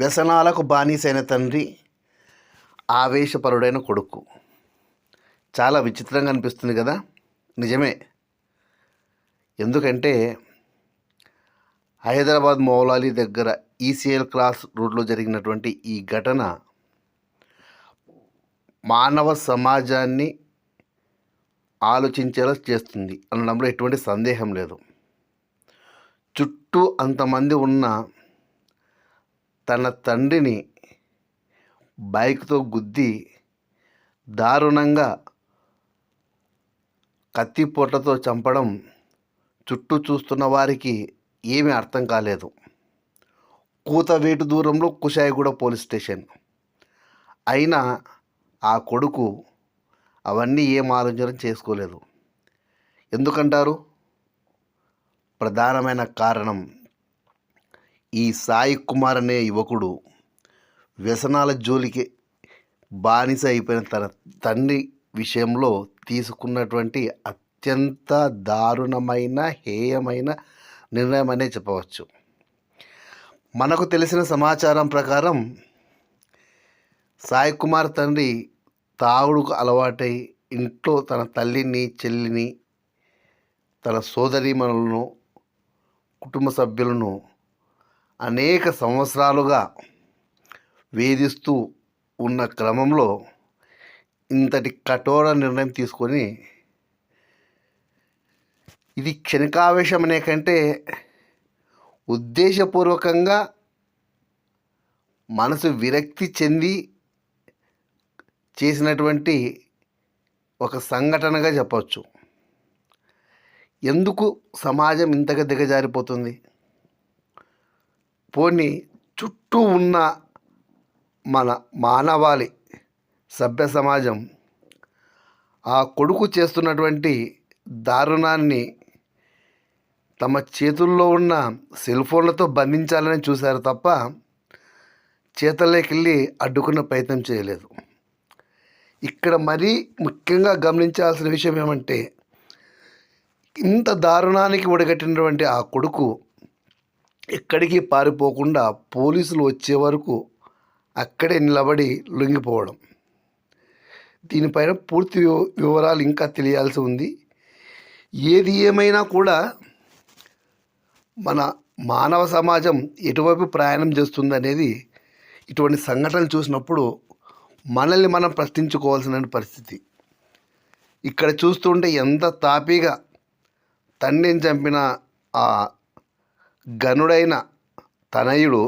వ్యసనాలకు బానిసైన తండ్రి ఆవేశపరుడైన కొడుకు. చాలా విచిత్రంగా అనిపిస్తుంది కదా? నిజమే. ఎందుకంటే హైదరాబాద్ మౌలాలి దగ్గర ఈసీఎల్ క్రాస్ రోడ్లో జరిగినటువంటి ఈ ఘటన మానవ సమాజాన్ని ఆలోచించేలా చేస్తుంది అనడంలో ఎటువంటి సందేహం లేదు. చుట్టూ అంతమంది ఉన్న తన తండ్రిని బైక్తో గుద్ది దారుణంగా కత్తిపోట్లతో చంపడం చుట్టూ చూస్తున్న వారికి ఏమీ అర్థం కాలేదు. కూతవేటు దూరంలో కుషాయిగూడ పోలీస్ స్టేషన్. అయినా ఆ కొడుకు అవన్నీ ఏం ఆలోచన చేసుకోలేదు. ఎందుకంటారు? ప్రధానమైన కారణం ఈ సాయి కుమార్ అనే యువకుడు. వ్యసనాల జోలికి బానిస అయిపోయిన తన తండ్రి విషయంలో తీసుకున్నటువంటి అత్యంత దారుణమైన హేయమైన నిర్ణయం అనే చెప్పవచ్చు. మనకు తెలిసిన సమాచారం ప్రకారం సాయి కుమార్ తండ్రి తాగుడుకు అలవాటై ఇంట్లో తన తల్లిని చెల్లిని తన సోదరీమణులను కుటుంబ సభ్యులను అనేక సంవత్సరాలుగా వేధిస్తూ ఉన్న క్రమంలో ఇంతటి కఠోర నిర్ణయం తీసుకొని ఇది క్షణికావేశం అనే కంటే ఉద్దేశపూర్వకంగా మనసు విరక్తి చెంది చేసినటువంటి ఒక సంఘటనగా చెప్పవచ్చు. ఎందుకు సమాజం ఇంతగా దిగజారిపోతుంది? పోనీ చుట్టూ ఉన్న మన మానవాళి సభ్య సమాజం ఆ కొడుకు చేస్తున్నటువంటి దారుణాన్ని తమ చేతుల్లో ఉన్న సెల్ ఫోన్లతో బంధించాలని చూశారు తప్ప చేతల్లోకి అడ్డుకున్న అడ్డుకునే ప్రయత్నం చేయలేదు. ఇక్కడ మరీ ముఖ్యంగా గమనించాల్సిన విషయం ఏమంటే ఇంత దారుణానికి ఒడగట్టినటువంటి ఆ కొడుకు ఎక్కడికి పారిపోకుండా పోలీసులు వచ్చే వరకు అక్కడే నిలబడి లొంగిపోవడం. దీనిపైన పూర్తి వివరాలు ఇంకా తెలియాల్సి ఉంది. ఏది ఏమైనా కూడా మన మానవ సమాజం ఎటువైపు ప్రయాణం చేస్తుంది అనేది ఇటువంటి సంఘటనలు చూసినప్పుడు మనల్ని మనం ప్రశ్నించుకోవాల్సిన పరిస్థితి. ఇక్కడ చూస్తుంటే ఎంత తాపీగా తండ్రిని చంపిన ఆ గనుడైన తనయుడు